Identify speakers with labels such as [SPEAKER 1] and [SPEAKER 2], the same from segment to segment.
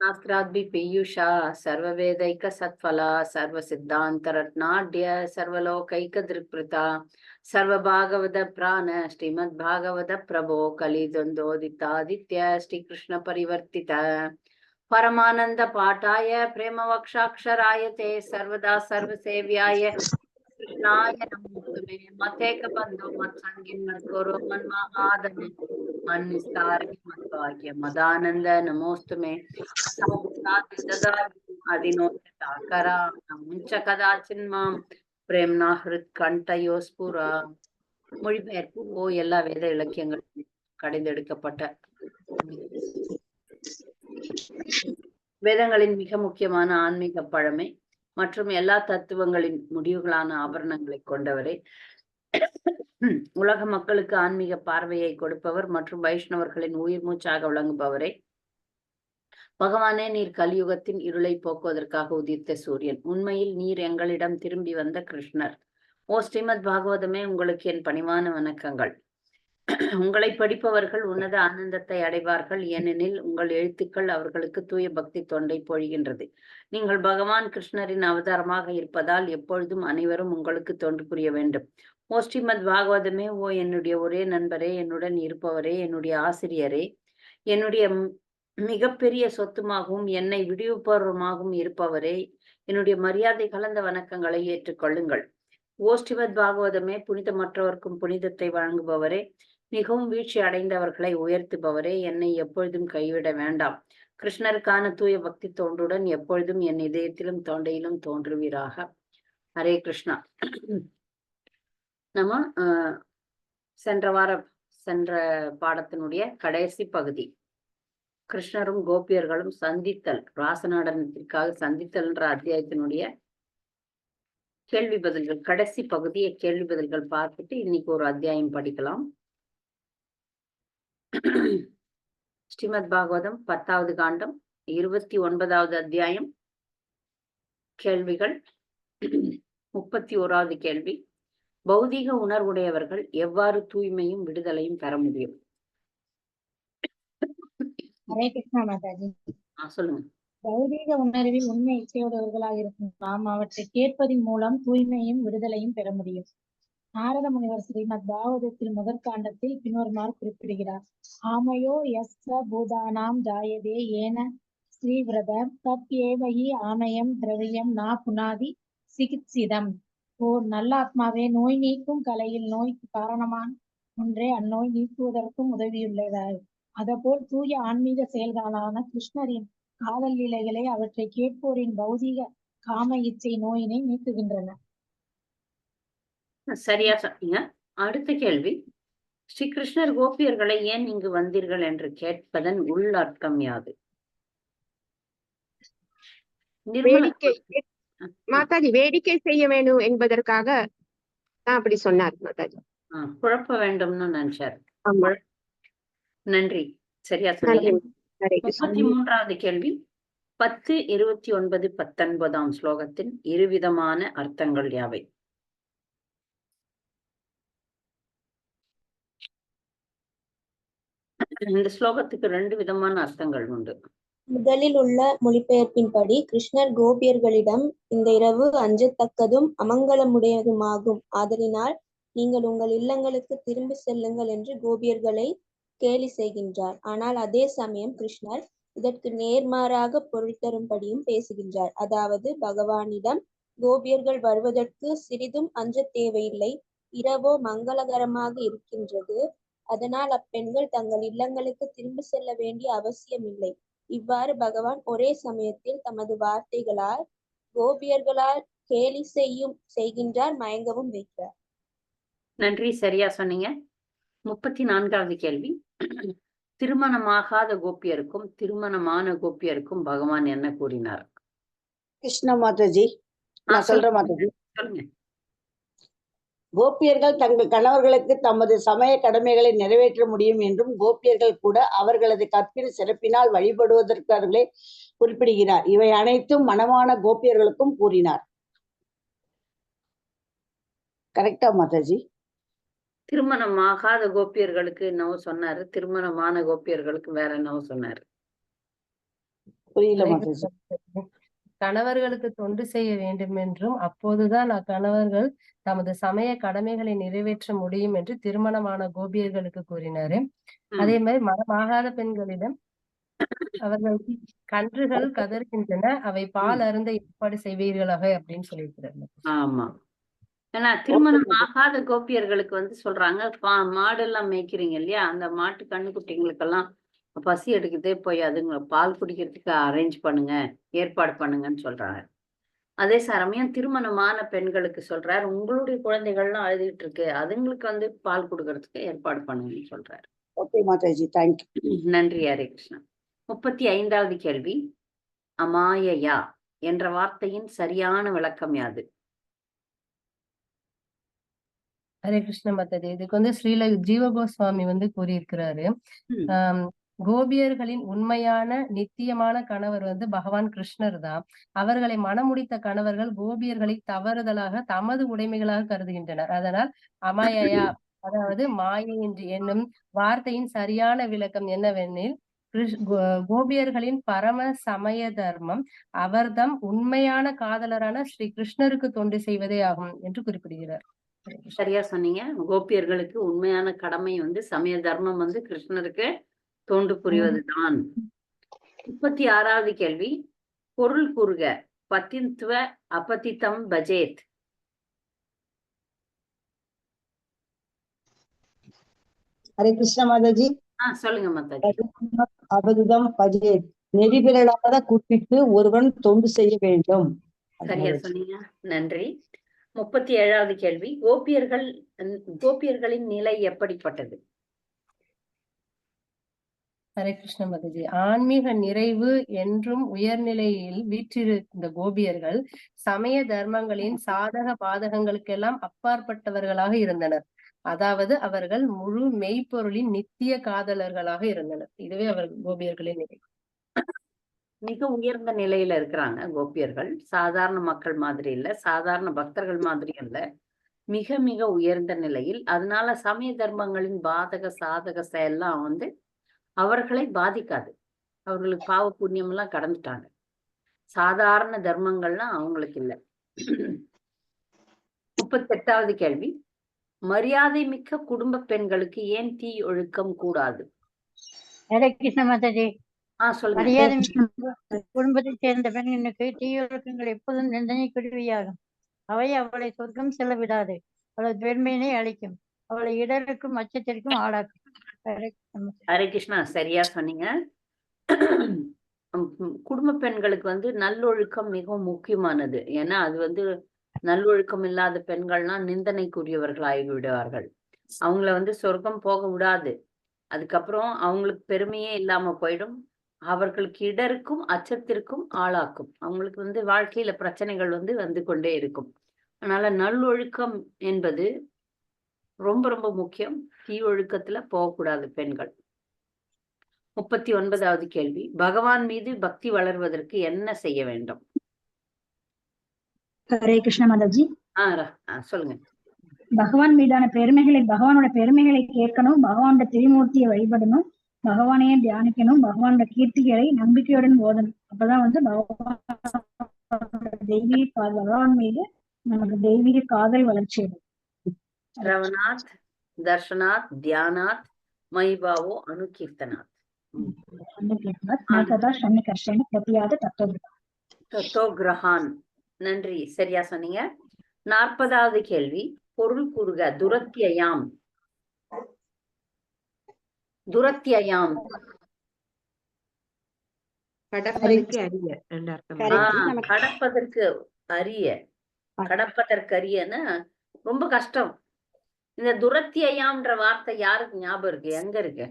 [SPEAKER 1] சாஸ்திராத்பி பீயூஷா சர்வவேதைக்க சத்ஃபலா சர்வ சித்தாந்த ரத்னாட்ய சர்வலோகைக்க திருப்ரிதா சர்வ பாகவத பிராண ஸ்ரீமத் பாகவத பிரபோ கலிதந்தோதித்தாதித்ய ஸ்ரீ கிருஷ்ண பரிவர்த்தித பரமானந்த பாட்டாய பிரேமவக்ஷாட்சராய தே சர்வதா சர்வசேவியாய மதானந்த நமோஸ்துமே ಮತೇಕ ಬಂದು ಮತ್ ಸಂಗಿನ್ ಮಡ್ಕೋರು ಮನ್ಮ பிரேம்னா ஹிருத் கண்ட யோஸ்புரா மொழிபெயர்ப்பு ஓ எல்லா வேத இலக்கியங்கள் கடைந்தெடுக்கப்பட்ட வேதங்களின் மிக முக்கியமான ஆன்மீக பழமை மற்றும் எல்லா தத்துவங்களின் முடிவுகளான ஆபரணங்களை கொண்டவரே. உலக மக்களுக்கு ஆன்மீக பார்வையை கொடுப்பவர் மற்றும் வைஷ்ணவர்களின் உயிர் மூச்சாக விளங்குபவரே. பகவானே நீர் கலியுகத்தின் இருளை போக்குவதற்காக உதித்த சூரியன். உண்மையில் நீர் எங்களிடம் திரும்பி வந்த கிருஷ்ணர். ஓ ஸ்ரீமத் பாகவதமே உங்களுக்கு என் பணிவான வணக்கங்கள். உங்களை படிப்பவர்கள் உன்னத ஆனந்தத்தை அடைவார்கள். ஏனெனில் உங்கள் எழுத்துக்கள் அவர்களுக்கு தூய பக்தி தொண்டை பொழிகின்றது. நீங்கள் பகவான் கிருஷ்ணரின் அவதாரமாக இருப்பதால் எப்பொழுதும் அனைவரும் உங்களுக்கு தொண்டு புரிய வேண்டும். ஓ ஸ்ரீமத் பாகவதமே ஓ என்னுடைய ஒரே நண்பரே என்னுடன் இருப்பவரே என்னுடைய ஆசிரியரே என்னுடைய மிகப்பெரிய சொத்துமாகவும் என்னை விடுவிப்பவருமாகவும் இருப்பவரே என்னுடைய மரியாதை கலந்த வணக்கங்களை ஏற்றுக்கொள்ளுங்கள். ஓ ஸ்ரீமத் பாகவதமே புனிதமற்றவர்க்கும் புனிதத்தை வழங்குபவரே மிகவும் வீழ்ச்சி அடைந்தவர்களை உயர்த்துபவரே என்னை எப்பொழுதும் கைவிட வேண்டாம். கிருஷ்ணருக்கான தூய பக்தி தோன்றுடன் எப்பொழுதும் என் இதயத்திலும் தொண்டையிலும் தோன்றுவீராக. ஹரே கிருஷ்ணா. நம்ம சென்ற வார சென்ற பாடத்தினுடைய கடைசி பகுதி. கிருஷ்ணரும் கோபியர்களும் சந்தித்தல் ராசநாடனத்திற்காக சந்தித்தல் என்ற அத்தியாயத்தினுடைய கேள்வி பதில்கள் கடைசி பகுதியை கேள்வி பதில்கள் பார்த்துட்டு இன்னைக்கு ஒரு அத்தியாயம் படிக்கலாம். ஸ்ரீமத் பாகவதம் பத்தாவது காண்டம் இருபத்தி ஒன்பதாவது அத்தியாயம். கேள்விகள். முப்பத்தி ஓராவது கேள்வி. பௌதீக உணர்வுடையவர்கள் எவ்வாறு தூய்மையும் விடுதலையும் பெற முடியும்? சொல்லுங்க.
[SPEAKER 2] பௌதீக உணர்வில் உண்மை இச்சையுடையவர்களாக இருக்கும் நாம் அவற்றை கேட்பதன் மூலம் தூய்மையும் விடுதலையும் பெற முடியும். நாரத முனிவர் ஸ்ரீமத் பாகவதத்தில் முதற்காண்டத்தில் பின்வருமாறு குறிப்பிடுகிறார். ஆமையோ எஸ் பூதானாம் ஜாயதே ஏன ஸ்ரீவிரத தத் ஏவகி ஆமயம் திரவியம் நா புனாதி சிகித்சிதம். ஓர் நல்ல ஆத்மாவே நோய் நீக்கும் கலையில் நோய்க்கு காரணமான ஒன்றே அந்நோய் நீக்குவதற்கும் உதவியுள்ளதாய். அதபோல் தூய ஆன்மீக செயல்களான கிருஷ்ணரின் காதல் நிலைகளை அவற்றை கேட்போரின் பௌதீக காம இச்சை நோயினை நீக்குகின்றன.
[SPEAKER 1] சரியா சொன்னீங்க. அடுத்த கேள்வி. ஸ்ரீ கிருஷ்ணர் கோபியர்களை ஏன் இங்கு வந்தீர்கள் என்று கேட்பதன் உள் அர்த்தம் யாது?
[SPEAKER 3] வேடிக்கை. மாதாஜி வேடிக்கை செய்ய வேணும் என்பதற்காக அப்படி சொன்னார் மாதாஜி.
[SPEAKER 1] குழப்ப வேண்டும்னு நினைச்சார். நன்றி. சரியா முப்பத்தி மூன்றாவது கேள்வி. பத்து இருபத்தி ஒன்பது பத்தொன்பதாம் ஸ்லோகத்தின் இருவிதமான அர்த்தங்கள் யாவை? இந்த ஸ்லோகத்துக்கு ரெண்டு விதமான அர்த்தங்கள் உண்டு.
[SPEAKER 4] முதலில் உள்ள மொழிபெயர்ப்பின்படி கிருஷ்ணர் கோபியர்களிடம் இந்த இரவு அஞ்சத்தக்கதும் அமங்கலமுடையதுமாகும். ஆதலினால் நீங்கள் உங்கள் இல்லங்களுக்கு திரும்பி செல்லுங்கள் என்று கோபியர்களை கேலி செய்கின்றார். ஆனால் அதே சமயம் கிருஷ்ணர் இதற்கு நேர்மாறாக பொருள் தரும்படியும் பேசுகின்றார். அதாவது பகவானிடம் கோபியர்கள் வருவதற்கு சிறிதும் அஞ்ச தேவையில்லை. இரவோ மங்களகரமாக இருக்கின்றது. அதனால் அப்பெண்கள் தங்கள் இல்லங்களுக்கு திரும்பி செல்ல வேண்டிய அவசியமில்லை. இவ்வாறு பகவான் ஒரே சமயத்தில் தமது வார்த்தைகளால் கோபியர்களால் கேலி செய்யும் செய்கின்றார் மயங்கவும் வைக்கிறார்.
[SPEAKER 1] நன்றி சரியா சொன்னீங்க. முப்பத்தி நான்காவது கேள்வி. திருமணமாகாத கோபியருக்கும் திருமணமான கோபியருக்கும் பகவான் என்ன கூறினார்?
[SPEAKER 5] கிருஷ்ண மாதாஜி நான் சொல்றேன் மாதாஜி.
[SPEAKER 1] சொல்லுங்க.
[SPEAKER 5] கோபியர்கள் தங்கள் கணவர்களுக்கு தமது சமய கடமைகளை நிறைவேற்ற முடியும் என்றும் கோபியர்கள் கூட அவர்களது கற்பின் சிறப்பினால் வழிபடுவதற்கார்களே குறிப்பிடுகிறார். இவை அனைத்தும் மனமான கோபியர்களுக்கும் கூறினார். கரெக்டா மாதாஜி?
[SPEAKER 1] திருமணமாகாத கோபியர்களுக்கு என்னவோ சொன்னாரு. திருமணமான கோபியர்களுக்கு வேற என்னவோ சொன்னாரு.
[SPEAKER 5] புரியல மாதாஜி.
[SPEAKER 6] கணவர்களுக்கு தொண்டு செய்ய வேண்டும் என்றும் அப்போதுதான் அக்கணவர்கள் தமது சமய கடமைகளை நிறைவேற்ற முடியும் என்று திருமணமான கோபியர்களுக்கு கூறினாரு. அதே மாதிரி மனமாகாத பெண்களிடம் அவர்கள் கன்றுகள் கதறுகின்றன அவை பால் அருந்த ஏற்பாடு செய்வீர்களாக அப்படின்னு சொல்லியிருக்கிறாங்க.
[SPEAKER 1] ஆமா. ஏன்னா திருமணம் ஆகாத கோபியர்களுக்கு வந்து சொல்றாங்க பா- மாடெல்லாம் மேய்க்கிறீங்க இல்லையா? அந்த மாட்டு கண்ணுக்குட்டிங்களுக்கெல்லாம் பசி எடுக்குதே போய் அதுங்களை பால் குடிக்கிறதுக்கு அரேஞ்ச் பண்ணுங்க. ஏற்பாடு பண்ணுங்கன்னு சொல்றாங்க. அதே சமயம் திருமணமான பெண்களுக்கு சொல்றாரு. உங்களுடைய குழந்தைகள்லாம் அழுதுகிட்டு இருக்கு. அதுங்களுக்கு வந்து பால் கொடுக்கறதுக்கு ஏற்பாடு பண்ணுங்கன்னு சொல்றாரு.
[SPEAKER 5] ஓகே மாதாஜி. தேங்க்யூ
[SPEAKER 1] நன்றி ஹரே கிருஷ்ணா. முப்பத்தி ஐந்தாவது கேள்வி. அமாயயா என்ற வார்த்தையின் சரியான விளக்கம் யாது?
[SPEAKER 6] ஹரே கிருஷ்ண மத்தது இதுக்கு வந்து ஸ்ரீல ஜீவகோஸ்வாமி வந்து கூறியிருக்கிறாரு. ஆஹ் கோபியர்களின் உண்மையான நித்தியமான கணவர் வந்து பகவான் கிருஷ்ணர் தான். அவர்களை மணமுடித்த கணவர்கள் கோபியர்களை தவறுதலாக தமது உடைமைகளாக கருதுகின்றனர். அதனால் அமாயயா அதாவது மாயை என்று என்னும் வார்த்தையின் சரியான விளக்கம் என்னவெனில் கோ- கோபியர்களின் பரம சமய தர்மம் அவர்தம் உண்மையான காதலரான ஸ்ரீ கிருஷ்ணருக்கு தொண்டு செய்வதே ஆகும் என்று குறிப்பிடுகிறார்.
[SPEAKER 1] சரியா சொன்னீங்க. கோபியர்களுக்கு உண்மையான கடமை வந்து சமய தர்மம் வந்து கிருஷ்ணருக்கு தொண்டு புரிவதுதான் முப்பத்தி ஆறாவது கேள்வி. பொருள் கூறுக. பத்தின்துவ அபதித்தம் பஜேத்.
[SPEAKER 7] ஹரே கிருஷ்ண மாதாஜி.
[SPEAKER 1] சொல்லுங்க மாதாஜி.
[SPEAKER 7] அபதிதம் பஜே நெறிபிரளாத கூப்பிட்டு ஒருவன் தொண்டு செய்ய வேண்டும்.
[SPEAKER 1] சரியா சொன்னீங்க. நன்றி. முப்பத்தி ஏழாவது கேள்வி. கோபியர்கள் கோபியர்களின் நிலை எப்படிப்பட்டது?
[SPEAKER 6] ஹரே கிருஷ்ண மதஜி ஆன்மீக நிறைவு என்றும் உயர்நிலையில் வீற்றிருந்த கோபியர்கள் சமய தர்மங்களின் சாதக பாதகங்களுக்கெல்லாம் அப்பாற்பட்டவர்களாக இருந்தனர். அதாவது அவர்கள் முழு மெய்ப்பொருளின் நித்திய காதலர்களாக இருந்தனர். இதுவே அவர்கள் கோபியர்களின் நிலை.
[SPEAKER 1] மிக உயர்ந்த நிலையில இருக்கிறாங்க கோபியர்கள். சாதாரண மக்கள் மாதிரி இல்ல சாதாரண பக்தர்கள் மாதிரி இல்ல. மிக மிக உயர்ந்த நிலையில். அதனால சமய தர்மங்களின் பாதக சாதக செயல்லாம் வந்து அவர்களை பாதிக்காது. அவர்களுக்கு பாவ புண்ணியம் எல்லாம் கடந்துட்டாங்க. சாதாரண தர்மங்கள்லாம் அவங்களுக்கு இல்ல. முப்பத்தெட்டாவது கேள்வி. மரியாதை மிக்க குடும்ப பெண்களுக்கு ஏன் தீ ஒழுக்கம் கூடாது?
[SPEAKER 8] கிருஷ்ண மாதாஜி. மரியாதை மிக்க குடும்பத்தைச் சேர்ந்த பெண்களுக்கு தீயொழுக்கங்கள் எப்போதும் நிந்தனைக்குரியவையாகும் அவை அவளை சொர்க்கம் செல்ல விடாது. அவளது பெருமையினை அளிக்கும் அவளை இடருக்கும் அச்சத்திற்கும் ஆளாக்கும். ஹரே கிருஷ்ணா
[SPEAKER 1] சரியா சொன்னீங்க. குடும்ப பெண்களுக்கு வந்து நல்லொழுக்கம் மிகவும் முக்கியமானது. ஏன்னா அது வந்து நல்லொழுக்கம் இல்லாத பெண்கள்லாம் நிந்தனைக்குரியவர்கள் விடுவார்கள் அவங்கள வந்து சொர்க்கம் போக விடாது. அதுக்கப்புறம் அவங்களுக்கு பெருமையே இல்லாம போயிடும். அவர்களுக்கு இடருக்கும் அச்சத்திற்கும் ஆளாக்கும். அவங்களுக்கு வந்து வாழ்க்கையில பிரச்சனைகள் வந்து வந்து கொண்டே இருக்கும். அதனால நல்லொழுக்கம் என்பது ரொம்ப ரொம்ப முக்கியம். தீ ஒழுக்கத்துல போகக்கூடாது பெண்கள். முப்பத்தி ஒன்பதாவது கேள்வி. பகவான் மீது பக்தி வளர்வதற்கு என்ன செய்ய வேண்டும்?
[SPEAKER 9] ஹரே கிருஷ்ண
[SPEAKER 1] ஆஹ் சொல்லுங்க.
[SPEAKER 9] பகவான் மீதான பெருமைகளை பகவானோட பெருமைகளை கேட்கணும் பகவானோட திரிமூர்த்தியை வழிபடணும் பகவானையே தியானிக்கணும் பகவானோட கீர்த்திகளை நம்பிக்கையுடன் ஓதணும். அப்பதான் வந்து பகவான் தெய்வீக பகவான் மீது நமக்கு தெய்வீக காதல் வளர்ச்சி அடையும்.
[SPEAKER 1] ரவநாத் தர்ஷனாத் தியானாத் மைபாவோ அனுகீர்த்தனாத். ம்.
[SPEAKER 9] சந்திரகேசனாத், மேகதா சன்னி கர்ஷன பிரதியாத தத்துவம்
[SPEAKER 1] தத்தோகிரஹான் நன்றி சரியா சொன்னீங்க. நாற்பதாவது கேள்வி. பொருள் கூறுக துரத்தியாம் துரத்தியாம்
[SPEAKER 3] கடப்பதற்கு
[SPEAKER 4] நமக்கு-
[SPEAKER 1] கடப்பதற்கு அரிய. கடப்பதற்கு அரியன்னா ரொம்ப கஷ்டம். இந்த துரத்தி ஐயாம்ன்ற வார்த்தை யாருக்கு ஞாபகம் இருக்கு? எங்க இருக்கு?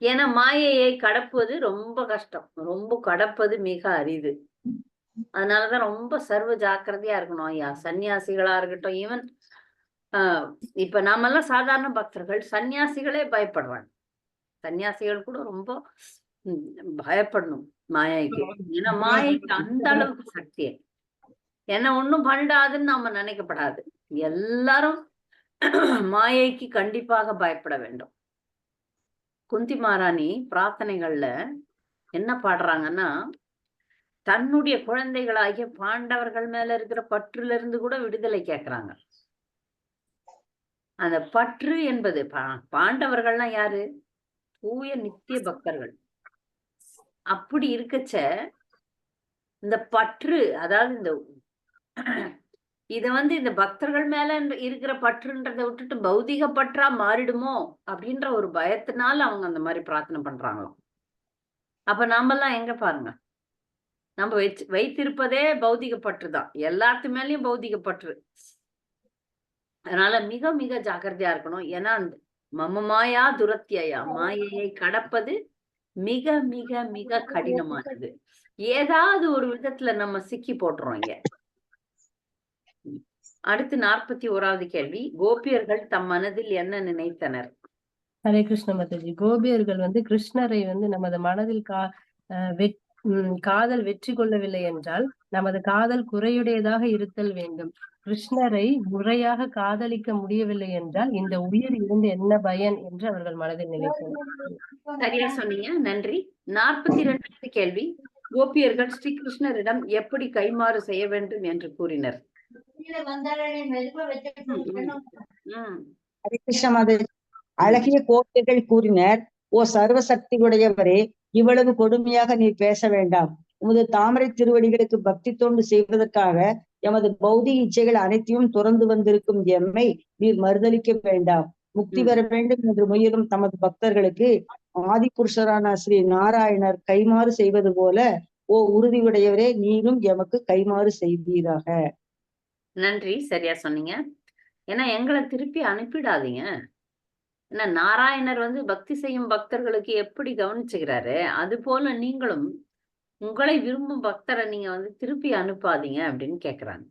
[SPEAKER 1] ஏன்னா மாயையை கடப்புவது ரொம்ப கஷ்டம். ரொம்ப கடப்பது மிக அரிது. அதனாலதான் ரொம்ப சர்வ ஜாக்கிரதையா இருக்கணும் ஐயா. சன்னியாசிகளா இருக்கட்டும் ஈவன் ஆஹ் இப்ப நாமெல்லாம் சாதாரண பக்தர்கள் சன்னியாசிகளே பயப்படுறாங்க சன்னியாசிகள் கூட ரொம்ப பயப்படணும் மாயைக்கு. ஏன்னா மாயைக்கு அந்த அளவுக்கு சக்தி என்ன ஒண்ணும் பண்ணிடாதுன்னு நாம நினைக்கப்படாது. எல்லாரும் மாயைக்கு கண்டிப்பாக பயப்பட வேண்டும். குந்தி மாராணி பிரார்த்தனைகள்ல என்ன பாடுறாங்கன்னா தன்னுடைய குழந்தைகளாகிய பாண்டவர்கள் மேல இருக்கிற பற்றுல இருந்து கூட விடுதலை கேட்கிறாங்க அந்த பற்று என்பது பா- பாண்டவர்கள்லாம் யாரு? தூய நித்திய பக்தர்கள். அப்படி இருக்கச்ச இந்த பற்று அதாவது இந்த இத வந்து இந்த பக்தர்கள் மேல இருக்கிற பற்றுன்றதை விட்டுட்டு பௌதிக பற்றா மாறிடுமோ? அப்படின்ற ஒரு பயத்தினால அவங்க அந்த மாதிரி பிரார்த்தனை பண்றாங்களாம். அப்ப நாமெல்லாம் எங்க பாருங்க? நம்ம வச்சு வைத்திருப்பதே பௌதிக பற்று தான். எல்லாத்து மேலயும் பௌதிக பற்று. அதனால மிக மிக ஜாக்கிரதையா இருக்கணும். ஏன்னா அந்த மம மாயா துரத்தியா மாயையை கடப்பது மிக மிக மிக கடினமானது. ஏதாவது ஒரு விதத்துல நம்ம சிக்கி போட்டுறோம் இங்க. அடுத்து நாற்பத்தி ஓராவது கேள்வி. கோபியர்கள் தம் மனதில் என்ன நினைத்தனர்?
[SPEAKER 6] ஹரே கிருஷ்ண மாதாஜி. கோபியர்கள் வந்து கிருஷ்ணரை வந்து நமது மனதில் கா காதல் வெற்றி கொள்ளவில்லை என்றால் நமது காதல் குறையுடையதாக இருத்தல் வேண்டும். கிருஷ்ணரை முறையாக காதலிக்க முடியவில்லை என்றால் இந்த உயிர் இருந்து என்ன பயன் என்று அவர்கள் மனதில் நினைத்தனர்.
[SPEAKER 1] சரியா சொன்னீங்க. நன்றி. நாற்பத்தி இரண்டாவது கேள்வி. கோபியர்கள் ஸ்ரீ கிருஷ்ணரிடம் எப்படி கைமாறு செய்ய வேண்டும் என்று கூறினர்.
[SPEAKER 7] அழகிய கோட்டைகள் கூறினர் ஓ சர்வ சக்தி உடையவரே இவ்வளவு கொடுமையாக நீ பேச வேண்டாம். உமது தாமரை திருவடிகளுக்கு பக்தி தொண்டு செய்வதற்காக எமது பௌதிக இச்சைகள் அனைத்தையும் துறந்து வந்திருக்கும் எம்மை நீர் மறுதலிக்க வேண்டாம். முக்தி. பெற வேண்டும் என்று முயலும் தமது பக்தர்களுக்கு ஆதி புருஷரான ஸ்ரீ நாராயணர் கைமாறு செய்வது போல ஓ உறுதியுடையவரே நீரும் எமக்கு கைமாறு செய்வீராக.
[SPEAKER 1] நன்றி சரியா சொன்னீங்க. ஏன்னா எங்களை திருப்பி அனுப்பிடாதீங்க. ஏன்னா நாராயணர் வந்து பக்தி செய்யும் பக்தர்களுக்கு எப்படி கவனிச்சுக்கிறாரு? அது போல நீங்களும் உங்களை விரும்பும் பக்தரை நீங்க வந்து திருப்பி அனுப்பாதீங்க அப்படின்னு கேக்குறாங்க.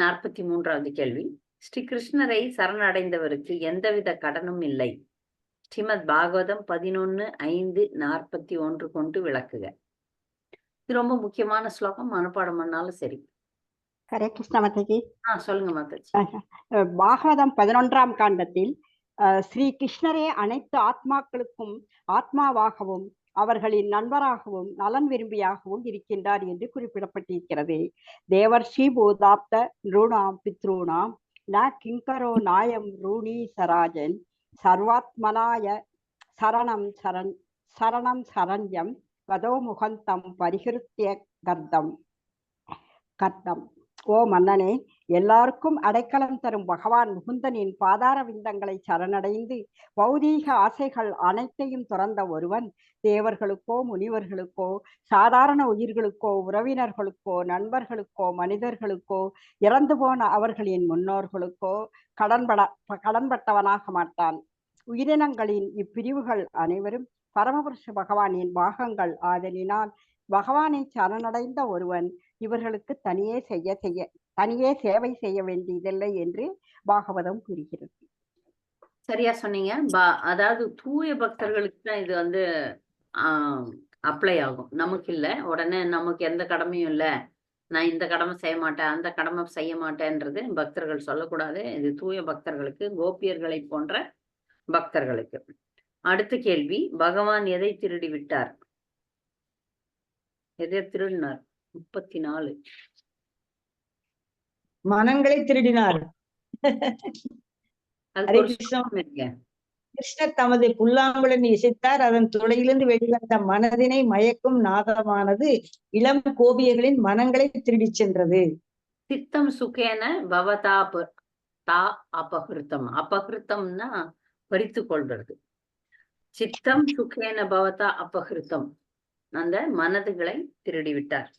[SPEAKER 1] நாற்பத்தி மூன்றாவது கேள்வி. ஸ்ரீ கிருஷ்ணரை சரணடைந்தவருக்கு எந்தவித கடனும் இல்லை. ஸ்ரீமத் பாகவதம் பதினொன்னு ஐந்து நாற்பத்தி ஒன்று கொண்டு விளக்குக. இது ரொம்ப முக்கியமான ஸ்லோகம். மனப்பாடம் பண்ணாலும் சரி.
[SPEAKER 10] ஹரே கிருஷ்ண மாதாஜி.
[SPEAKER 1] ஆ சொல்லுங்க மாதாஜி.
[SPEAKER 10] பாகவதம் பதினொன்றாம் காண்டத்தில் ஸ்ரீ கிருஷ்ணரே அனைத்து ஆத்மாக்களுக்கும் ஆத்மாவாகவும் அவர்களின் நண்பராகவும் நலன் விரும்பியாகவும் இருக்கின்றார் என்று குறிப்பிடப்பட்டிருக்கிறது. தேவர் ஸ்ரீ போதாப்த நிருணாம் பித்ருணாம் ந கிங்கரோ நாயம் ரூணி சராஜன் சர்வாத்மனாய சரணம் சரண் சரணம் சரண்யம் வதோ முகந்தம் பரிகிருத்திய கர்த்தம் கர்த்தம். ஓ மன்னனே எல்லாருக்கும் அடைக்கலம் தரும் பகவான் முகுந்தனின் பாதார விந்தங்களை சரணடைந்து பௌதீக ஆசைகள் அனைத்தையும் துறந்த ஒருவன் தேவர்களுக்கோ முனிவர்களுக்கோ சாதாரண உயிர்களுக்கோ உறவினர்களுக்கோ நண்பர்களுக்கோ மனிதர்களுக்கோ இறந்து போன அவர்களின் முன்னோர்களுக்கோ கடன்பட கடன்பட்டவனாக மாட்டான். உயிரினங்களின் இப்பிரிவுகள் அனைவரும் பரமபுருஷ பகவானின் பாகங்கள். ஆதலினால் பகவானை சரணடைந்த ஒருவன் இவர்களுக்கு தனியே செய்ய செய்ய தனியே சேவை செய்ய வேண்டியதில்லை என்று பாகவதம் கூறுகிறது.
[SPEAKER 1] சரியா சொன்னீங்க. பா அதாவது தூய பக்தர்களுக்கு தான் இது வந்து ஆஹ் அப்ளை ஆகும். நமக்கு இல்ல. உடனே நமக்கு எந்த கடமையும் இல்ல. நான் இந்த கடமை செய்ய மாட்டேன் அந்த கடமை செய்ய மாட்டேன்றது பக்தர்கள் சொல்லக்கூடாது. இது தூய பக்தர்களுக்கு கோபியர்களை போன்ற பக்தர்களுக்கு. அடுத்த கேள்வி பகவான் எதை திருடி விட்டார்? எதை திருடினார்? முப்பத்தி நாலு.
[SPEAKER 7] மனங்களை திருடினார். கிருஷ்ணர் தமது புல்லாங்குழல் இசைத்தார். அதன் துளையிலிருந்து வெளிவந்த மனதினை மயக்கும் நாதமானது இளம் கோபியர்களின் மனங்களை திருடிச் சென்றது.
[SPEAKER 1] சித்தம் சுகேன பவதா தா அபகிருத்தம். அபகிருத்தம்னா பறித்து கொள்வது சித்தம் சுகேன பவதா அபகிருத்தம். அந்த மனதுகளை திருடி விட்டார்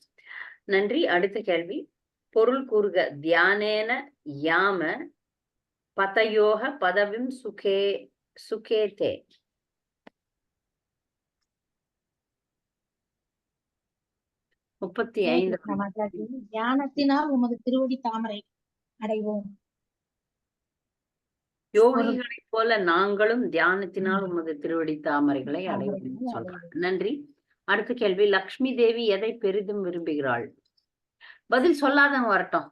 [SPEAKER 1] நன்றி. அடுத்த கேள்வி. பொருள் கூறுக. தியானேன யாம பதயோக பதவிம் சுகே சுகேதே. முப்பத்தி ஐந்து.
[SPEAKER 2] தியானத்தினால் உமது திருவடி தாமரை அடைவோம்.
[SPEAKER 1] யோகிகளைப் போல நாங்களும் தியானத்தினால் உமது திருவடி தாமரைகளை அடைவோம் சொல்றாங்க. நன்றி. அடுத்த கேள்வி. லக்ஷ்மி தேவி எதை பெரிதும் விரும்புகிறாள்? பதில் சொல்லாதவங்க வரட்டும்.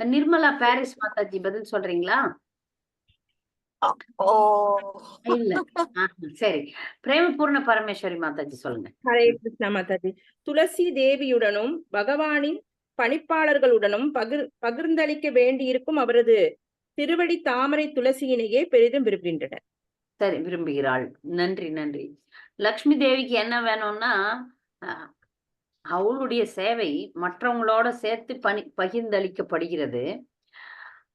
[SPEAKER 1] நிர்மலா பாரிஸ் மாதாஜி பதில் சொல்றீங்களா?
[SPEAKER 11] ஓ.
[SPEAKER 1] இல்ல. சரி. பிரேமபூர்ண பரமேஸ்வரி மாதாஜி சொல்லுங்க.
[SPEAKER 12] ஹரே கிருஷ்ணா மாதாஜி. துளசி தேவியுடனும் பகவானின் பணிப்பாளர்களுடனும் பகிர் பகிர்ந்தளிக்க வேண்டியிருக்கும் அவரது திருவடி தாமரை துளசியினையே பெரிதும் விரும்புகின்றனர்.
[SPEAKER 1] சரி விரும்புகிறாள். நன்றி நன்றி. லக்ஷ்மி தேவிக்கு என்ன வேணும்னா அவளுடைய சேவை மற்றவங்களோட சேர்த்து பணி பகிர்ந்தளிக்கப்படுகிறது.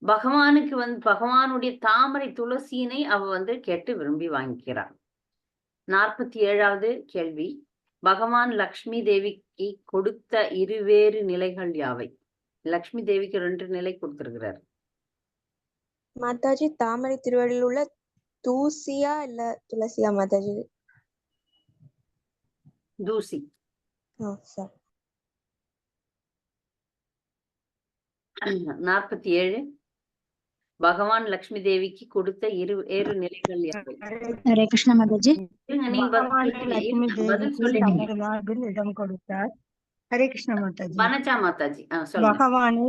[SPEAKER 1] பகவானுக்கு வந்து பகவானுடைய தாமரை துளசியினை அவ வந்து கேட்டு விரும்பி வாங்கிக்கிறாள். நாற்பத்தி ஏழாவது கேள்வி. பகவான் லக்ஷ்மி தேவிக்கு கொடுத்த இருவேறு நிலைகள் யாவை? லக்ஷ்மி தேவிக்கு ரெண்டு நிலை கொடுத்திருக்கிறார்.
[SPEAKER 4] மாதாஜி தாமரை திருவடியில் உள்ள தூசியா இல்ல துளசியா மாதாஜி?
[SPEAKER 1] தூசி.
[SPEAKER 4] சார்.
[SPEAKER 1] நாற்பத்தி ஏழு பகவான் லக்ஷ்மி தேவிக்கு கொடுத்த இரு வேறு நிலைகள்
[SPEAKER 9] ஹரே கிருஷ்ண மாதாஜி
[SPEAKER 8] இடம் கொடுத்தார். ஹரே கிருஷ்ண மாதாஜி.
[SPEAKER 1] வனஜா மாதாஜி.
[SPEAKER 8] பகவானே.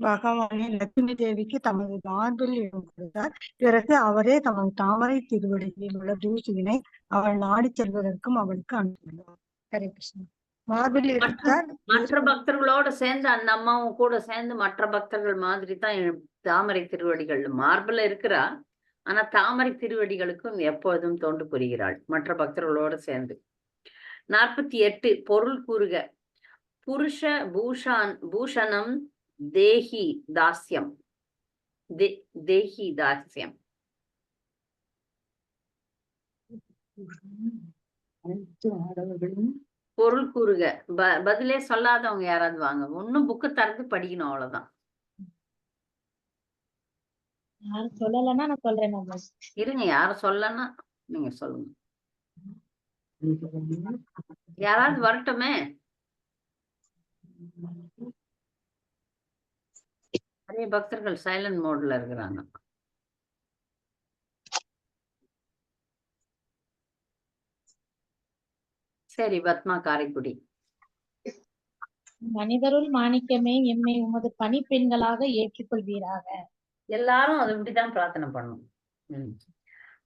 [SPEAKER 8] பகவானே லட்சுமி தேவிக்கு தமது மார்பில் இடம் கொடுத்தார் பிறகு அவரே தமது தாமரை திருவடியில் உள்ள தூசியினை அவள் நாடிச் செல்வதற்கும் அவளுக்கு அனுப்பினார். ஹரே கிருஷ்ணா. மார்பில்
[SPEAKER 1] மற்ற பக்தர்களோட சேர்ந்து அந்த அம்மாவும் கூட சேர்ந்து மற்ற பக்தர்கள் மாதிரி தான் தாமரை திருவடிகள். மார்பில் இருக்கிறா ஆனா தாமரை திருவடிகளுக்கும் எப்பொழுதும் தொண்டு புரிகிறாள் மற்ற பக்தர்களோட சேர்ந்து. நாற்பத்தி எட்டு பொருள் கூறுக. புருஷ பூஷான் பூஷணம் தேஹி தாஸ்யம் தேஹி தாஸ்யம் பொருள் கூறுக. பதிலே சொல்லாதவங்க யாராவது வாங்க. ஒன்னும் புக்கு திறந்து படிக்கணும் அவ்வளவுதான்.
[SPEAKER 2] யாரும் சொல்லலைன்னா நான் சொல்றேன்
[SPEAKER 1] இருங்க யாரும் சொல்லனா நீங்க சொல்லுங்க. யாராவது வரட்டுமே? நிறைய பக்தர்கள் சைலண்ட் மோட்ல இருக்கிறாங்க. சரி பத்மா காரைக்குடி.
[SPEAKER 2] மனிதருள் மாணிக்கமே எம்மை உமது பணிப்பெண்களாக ஏற்றுக்கொள்வீராக.
[SPEAKER 1] எல்லாரும் அது இப்படிதான் பிரார்த்தனை பண்ணணும்.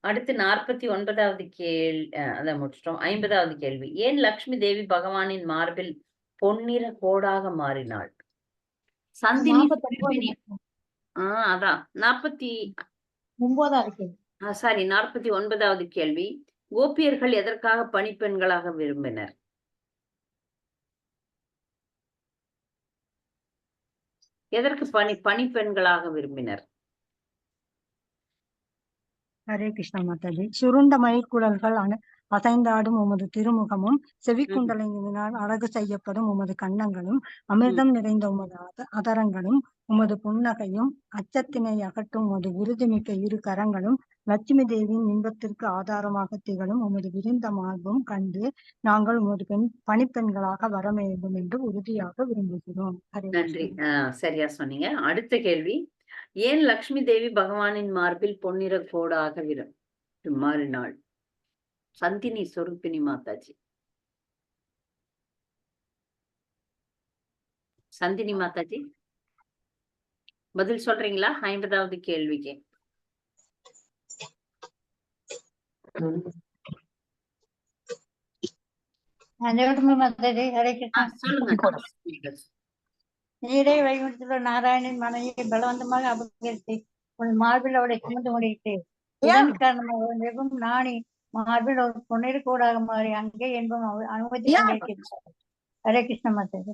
[SPEAKER 1] அடுத்து நாற்பத்தி ஒன்பதாவது கேள் அஹ் அதை முடிச்சிட்டோம். ஐம்பதாவது கேள்வி. ஏன் லக்ஷ்மி தேவி பகவானின் மார்பில் பொன்னிற கோடாக மாறினாள்? சந்தினி ஆஹ் அதான். நாற்பத்தி
[SPEAKER 2] ஒன்பதாவது கேள்வி.
[SPEAKER 1] சாரி நாற்பத்தி ஒன்பதாவது கேள்வி. கோபியர்கள் எதற்காக பணிப்பெண்களாக விரும்பினர்? எதற்கு பணி பணிப்பெண்களாக விரும்பினர்?
[SPEAKER 8] ஹரே கிருஷ்ண மாதாஜி. சுருண்ட மயிர்குழல்கள் அசைந்தாடும் உமது திருமுகமும் செவிக்குண்டலினால் அழகு செய்யப்படும் உமது கன்னங்களும் அமிர்தம் நிறைந்த உமது அத அதரங்களும் உமது புன்னகையும் அச்சத்தினை அகற்றும் உமது உறுதிமிக்க இரு கரங்களும் லட்சுமி தேவியின் இன்பத்திற்கு ஆதாரமாக திகழும் உமது விரிந்த மார்பும் கண்டு நாங்கள் உமது பெண் பணிப்பெண்களாக வர வேண்டும் என்று உறுதியாக விரும்புகிறோம்.
[SPEAKER 1] நன்றி. சரியா சொன்னீங்க. அடுத்த கேள்வி. ஏன் லக்ஷ்மி தேவி பகவானின் மார்பில் பொன்னிற கோடாக மாறினாள் சந்தினி சொரூபிணி மாதாஜி. சந்தினி மாதாஜி. பதில் சொல்றீங்களா? ஐம்பதாவது கேள்விக்கு.
[SPEAKER 8] நீரே வைகுண்டத்துள்ள நாராயணன் மனைவியை பலவந்தமாக அபகரித்து உன் மார்பில் அவளை சுமந்து காரணமாக மிகவும் நாணி மார்பில் ஒரு பொன்னிறு கூடாக மாறி அங்கே என்பதும் அவள் அனுமதி ஹரே கிருஷ்ண மாதாஜி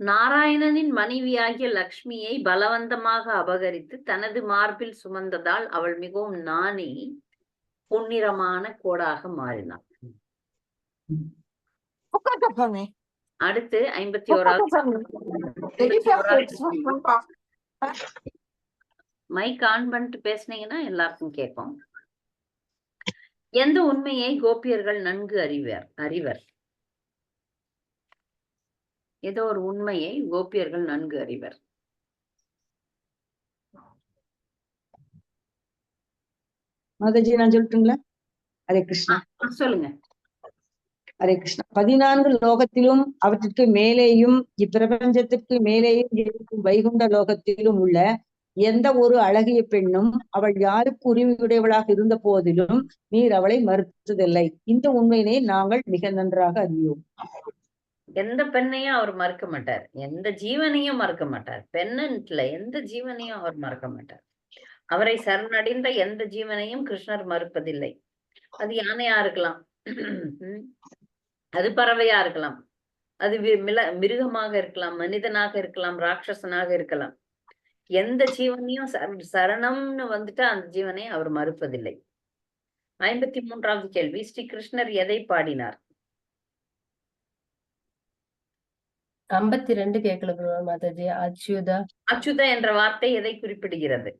[SPEAKER 1] நாராயணனின் மனைவியாகிய லக்ஷ்மியை பலவந்தமாக அபகரித்து தனது மார்பில் சுமந்ததால் அவள் மிகவும் நாணி பொன்னிறமான கோடாக மாறினாள். அடுத்து ஐம்பத்தி ஓராவது மைக் ஆன் பண்ணிட்டு பேசுனீங்கன்னா எல்லாருக்கும் கேட்கும். எந்த உண்மையை கோபியர்கள் நன்கு அறிவர் அறிவர்? ஏதோ ஒரு உண்மையை கோபியர்கள் நன்கு அறிவர்.
[SPEAKER 7] மாதாஜி நான் சொல்லட்டுங்களா? ஹரே கிருஷ்ணா.
[SPEAKER 1] சொல்லுங்க.
[SPEAKER 7] ஹரே கிருஷ்ணா. பதினான்கு லோகத்திலும் அவற்றிற்கு மேலேயும் இப்பிரபஞ்சத்திற்கு மேலேயும் இருக்கும் வைகுண்ட லோகத்திலும் உள்ள எந்த ஒரு அழகிய பெண்ணும் அவள் யாருக்கு உரிமையுடையவளாக இருந்த போதிலும் நீர் அவளை மறுத்ததில்லை. இந்த உண்மையினை நாங்கள் மிக நன்றாக அறியோம்
[SPEAKER 1] எந்த பெண்ணையும் அவர் மறுக்க மாட்டார். எந்த ஜீவனையும் மறுக்க மாட்டார். பெண்ணன்ல எந்த ஜீவனையும் அவர் மறக்க மாட்டார். அவரை சரணடைந்த எந்த ஜீவனையும் கிருஷ்ணர் மறுப்பதில்லை. அது யானையா இருக்கலாம். அது பறவையா இருக்கலாம். அது மில மிருகமாக இருக்கலாம் மனிதனாக இருக்கலாம் ராட்சசனாக இருக்கலாம். எந்த ஜீவனையும் சர- சரணம்னு வந்துட்டா அந்த ஜீவனை அவர் மறுப்பதில்லை. ஐம்பத்தி மூன்றாவது கேள்வி ஸ்ரீ கிருஷ்ணர் எதை பாடினார்?
[SPEAKER 6] ஐம்பத்தி ரெண்டு கேட்கல மாதாஜி. அச்சுதா.
[SPEAKER 1] அச்சுத என்ற வார்த்தை எதை குறிப்பிடுகிறது?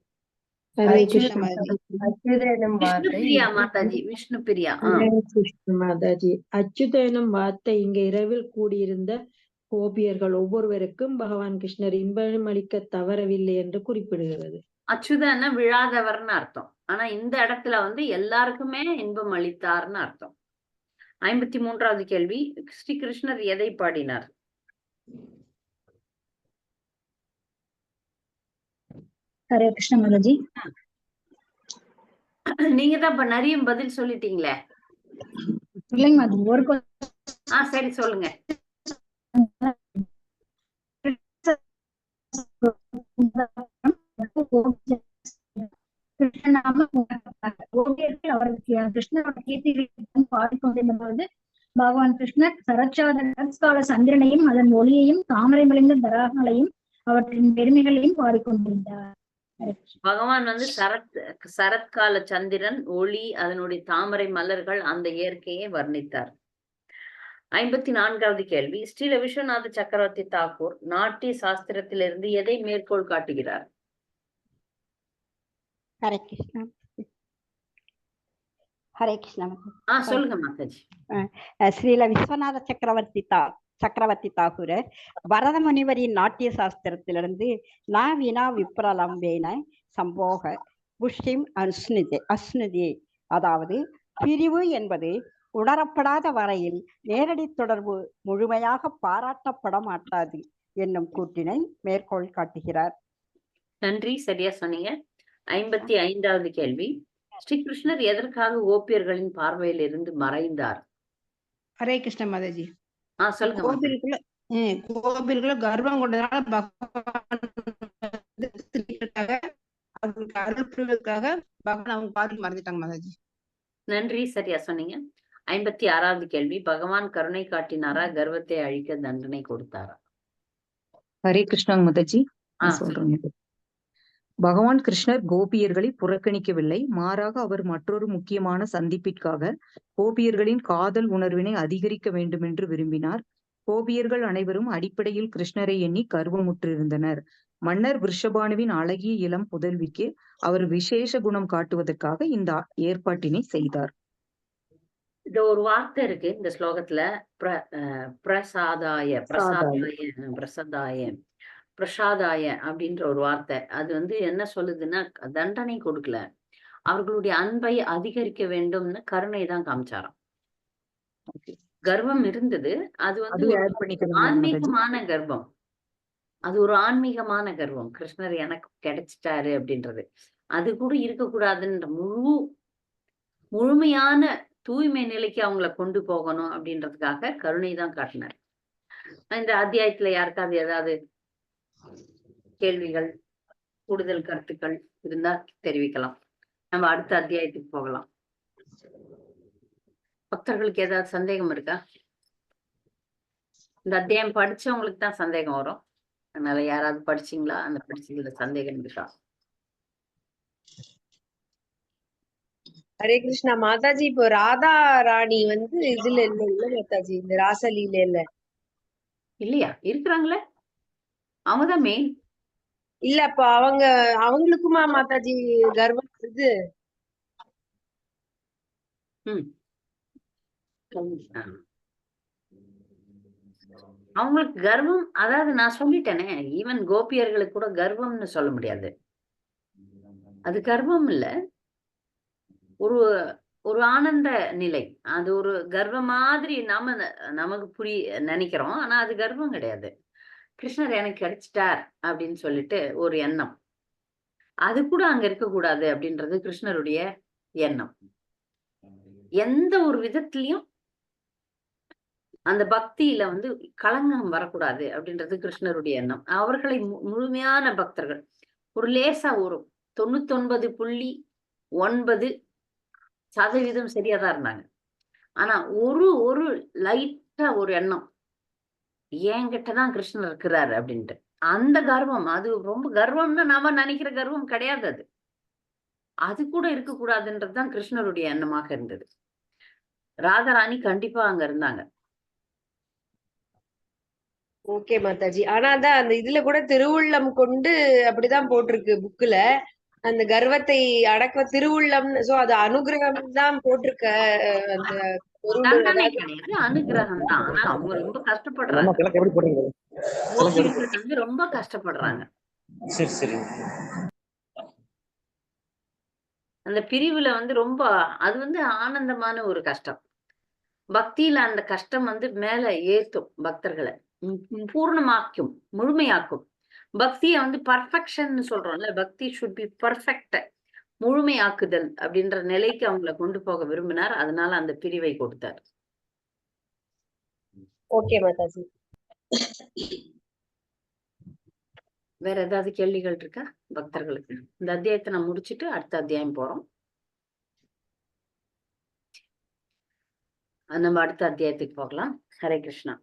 [SPEAKER 3] மாதாஜி.
[SPEAKER 6] அச்சுத எனும் வார்த்தை
[SPEAKER 3] இங்க இரவில் கூடியிருந்த கோபியர்கள் ஒவ்வொருவருக்கும் பகவான் கிருஷ்ணர் இன்பம் அளிக்க தவறவில்லை என்று குறிப்பிடுகிறது.
[SPEAKER 1] அச்சுதன்னா விழாதவர்னு அர்த்தம். ஆனா இந்த இடத்துல வந்து எல்லாருக்குமே இன்பம் அளித்தார்னு அர்த்தம். ஐம்பத்தி மூன்றாவது கேள்வி ஸ்ரீ கிருஷ்ணர் எதை பாடினார்?
[SPEAKER 9] ஹரே கிருஷ்ண மாதாஜி
[SPEAKER 1] நீங்க தான் இப்ப நிறைய பதில் சொல்லிட்டீங்களே?
[SPEAKER 9] இல்லைங்க மாதாஜி ஒரு
[SPEAKER 1] ஆ சரி சொல்லுங்க.
[SPEAKER 9] கிருஷ்ணநாம ஓவியர்கள் அவருக்கு கிருஷ்ணரோட கீர்த்திகளையும் பாடிக்கொண்டிருந்த பொழுது பகவான் கிருஷ்ணர் சரச்சாத கால சந்திரனையும் அதன் ஒளியையும் தாமரை மலிந்த தராகங்களையும் அவற்றின் பெருமைகளையும் பாடிக்கொண்டிருந்தார்
[SPEAKER 1] பகவான் வந்து சரத் சரத்கால சந்திரன் ஒளி அதனுடைய தாமரை மலர்கள் அந்த இயற்கையை வர்ணித்தார். ஐம்பத்தி நான்காவது கேள்வி. ஸ்ரீல விஸ்வநாத சக்கரவர்த்தி தாக்கூர் நாட்டிய சாஸ்திரத்திலிருந்து எதை மேற்கோள் காட்டுகிறார்?
[SPEAKER 10] ஹரே கிருஷ்ணா. ஹரே கிருஷ்ணா.
[SPEAKER 1] ஆ சொல்லுங்க மாதாஜி.
[SPEAKER 10] ஸ்ரீல விஸ்வநாத சக்கரவர்த்தி தா சக்கரவர்த்தி தாகூரர் பரத முனிவரின் நாட்டிய சாஸ்திரத்திலிருந்து நா வினா விப்ரலம்பேன சம்போக புஷ்டிம் அஸ்னுதே அஸ்னுதே அதாவது பிரிவு என்பது உணரப்படாத வரையில் நேரடி தொடர்பு முழுமையாக பாராட்டப்பட மாட்டாது என்னும் கூற்றினை மேற்கோள் காட்டுகிறார்.
[SPEAKER 1] நன்றி சரியா சொன்னீங்க. ஐம்பத்தி ஐந்தாவது கேள்வி. ஸ்ரீ கிருஷ்ணர் எதற்காக ஓப்பியர்களின் பார்வையில் இருந்து மறைந்தார்?
[SPEAKER 3] ஹரே கிருஷ்ண மாதாஜி.
[SPEAKER 1] ஆ சொல்லுங்க
[SPEAKER 3] கோபிலுக்குள்ள கர்வம் கொண்டதால பகவான் அவர்களுக்கு அருள் புரிவதற்காக பகவான் அவங்க பாதி மறந்துட்டாங்க மாதாஜி.
[SPEAKER 1] நன்றி சரியா சொன்னீங்க. ஐம்பத்தி ஆறாவது கேள்வி பகவான் கருணை காட்டினாரா? கர்வத்தை அழிக்க தண்டனை கொடுத்தாரா?
[SPEAKER 13] ஹரே கிருஷ்ணா மாதாஜி சொல்றேன் பகவான் கிருஷ்ணர் கோபியர்களை புறக்கணிக்கவில்லை. மாறாக அவர் மற்றொரு முக்கியமான சந்திப்பிற்காக கோபியர்களின் காதல் உணர்வினை அதிகரிக்க வேண்டும் என்று விரும்பினார். கோபியர்கள் அனைவரும் அடிப்படையில் கிருஷ்ணரை எண்ணி கர்வமுற்றிருந்தனர். மன்னர் விருஷபானுவின் அழகிய இளம் புதல்விக்கு அவர் விசேஷ குணம் காட்டுவதற்காக இந்த ஏற்பாட்டினை செய்தார்.
[SPEAKER 1] இந்த ஒரு வார்த்தை இருக்கு இந்த ஸ்லோகத்துல. பிர பிரசாதாய பிரசாதாய. பிரசதாய பிரசாதாய அப்படின்ற ஒரு வார்த்தை. அது வந்து என்ன சொல்லுதுன்னா தண்டனை கொடுக்கல. அவர்களுடைய அன்பை அதிகரிக்க வேண்டும்னு கருணை தான் காமிச்சாராம். கர்வம் இருந்தது. அது வந்து ஆன்மீகமான கர்வம். அது ஒரு ஆன்மீகமான கர்வம். கிருஷ்ணர் எனக்கு கிடைச்சிட்டாரு அப்படின்றது. அது கூட இருக்கக்கூடாதுன்ற முழு முழுமையான தூய்மை நிலைக்கு அவங்கள கொண்டு போகணும் அப்படின்றதுக்காக கருணை தான் காட்டினார். இந்த அத்தியாயத்துல யாருக்காவது ஏதாவது கேள்விகள் கூடுதல் கருத்துக்கள் இருந்தா தெரிவிக்கலாம். நம்ம அடுத்த அத்தியாயத்துக்கு போகலாம். பக்தர்களுக்கு ஏதாவது சந்தேகம் இருக்கா? இந்த அத்தியாயம் படிச்சவங்களுக்கு தான் சந்தேகம் வரும். அதனால யாராவது படிச்சீங்களா? அந்த படிச்சதுல சந்தேகம் இருக்கா?
[SPEAKER 11] ஹரே கிருஷ்ணா மாதாஜி இப்போ ராதா ராணி வந்து இதுல இல்ல இல்ல மாதாஜி இந்த ராசலீல இல்ல.
[SPEAKER 1] இல்லையா? இருக்கிறாங்களே? அவங்கதான் மெயின்
[SPEAKER 11] இல்ல அப்ப அவங்க அவங்களுக்குமா மாதாஜி கர்வம்
[SPEAKER 1] ஆ. அவங்களுக்கு கர்வம் அதாவது நான் சொல்லிட்டேனே ஈவன் கோபியர்களுக்கு கூட கர்வம்னு சொல்ல முடியாது. அது கர்வம் இல்ல. ஒரு ஒரு ஆனந்த நிலை. அது ஒரு கர்வம் மாதிரி நாம நமக்கு புரிய நினைக்கிறோம். ஆனா அது கர்வம் கிடையாது. கிருஷ்ணர் எனக்கு கிடைச்சிட்டார் அப்படின்னு சொல்லிட்டு ஒரு எண்ணம். அது கூட அங்க இருக்கக்கூடாது அப்படின்றது கிருஷ்ணருடைய எண்ணம். எந்த ஒரு விதத்திலையும் அந்த பக்தியில வந்து களங்கம் வரக்கூடாது அப்படின்றது கிருஷ்ணருடைய எண்ணம். அவர்களை மு- முழுமையான பக்தர்கள். ஒரு லேசா ஒரு தொண்ணூத்தொன்பது புள்ளி ஒன்பது சதவீதம் சரியாதான் இருந்தாங்க. ஆனா ஒரு ஒரு லைட்டா ஒரு எண்ணம். என்கிட்ட தான் கிருஷ்ணர் இருக்கிறாரு அப்படின்ட்டு. அந்த கர்வம் அது ரொம்ப கர்வம்னு நாம நினைக்கிற கர்வம் கிடையாது அது. அது கூட இருக்கக்கூடாதுன்றதுதான் கிருஷ்ணருடைய எண்ணமாக இருந்தது. ராதாராணி கண்டிப்பா அங்க இருந்தாங்க.
[SPEAKER 11] ஓகே மாதாஜி. ஆனா தான் அந்த இதுல கூட திருவுள்ளம் கொண்டு அப்படிதான் போட்டிருக்கு புக்ல அந்த கர்வத்தை அடக்க திருவுள்ளம் சோ அது அனுகிரகம் தான் போட்டிருக்க அந்த
[SPEAKER 1] அனுகிரகம் தான் ஆனா அவங்க ரொம்ப கஷ்டப்படுறாங்க. ரொம்ப கஷ்டப்படுறாங்க.
[SPEAKER 14] சரி சரி.
[SPEAKER 1] அந்த பிரிவுல வந்து ரொம்ப அது வந்து ஆனந்தமான ஒரு கஷ்டம். பக்தியில அந்த கஷ்டம் வந்து மேல ஏத்தும் பக்தர்களை. பூர்ணமாக்கும் முழுமையாக்கும். பக்தியை வந்து பர்ஃபெக்ஷன் சொல்றோம்ல பக்தி ஷுட் பி பர்ஃபெக்ட் முழுமையாக்குதல் அப்படின்ற நிலைக்கு அவங்கள கொண்டு போக விரும்பினார். அதனால அந்த பிரிவை கொடுத்தார்.
[SPEAKER 11] ஓகே மாதாஜி.
[SPEAKER 1] வேற ஏதாவது கேள்விகள் இருக்கா? பக்தர்களுக்கு. இந்த அத்தியாயத்தை நான் முடிச்சிட்டு அடுத்த அத்தியாயம் போறோம். நம்ம அடுத்த அத்தியாயத்துக்கு போகலாம். ஹரே கிருஷ்ணா.